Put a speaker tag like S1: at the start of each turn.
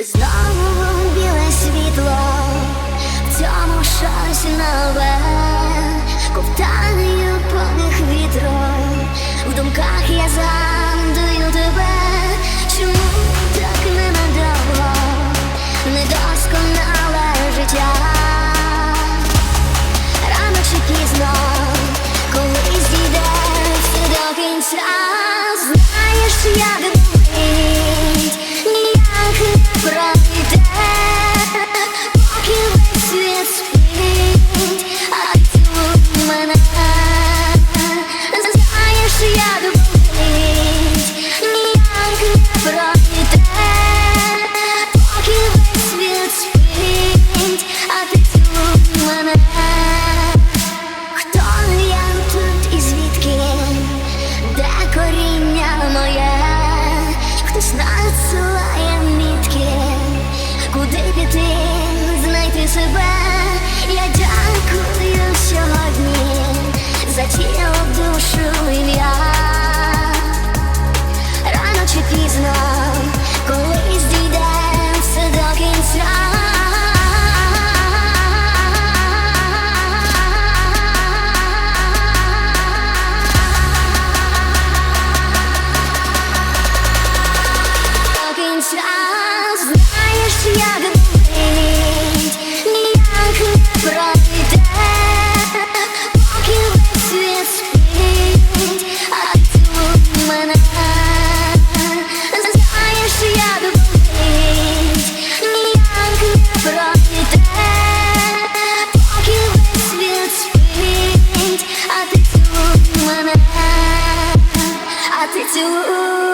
S1: Знову біле світло, в цьому щось нове, ковтаю повних вітром, в думках я згадую тебе, чому так ненадовго, недосконале життя, рано чи пізно, коли зійде до кінця, знаєш, як. як болить, ніяк не пройде, поки весь світ спить, а ти у мене знаєш, як болить, ніяк не пройде, поки весь світ спить, а ти у мене, а ти у мене.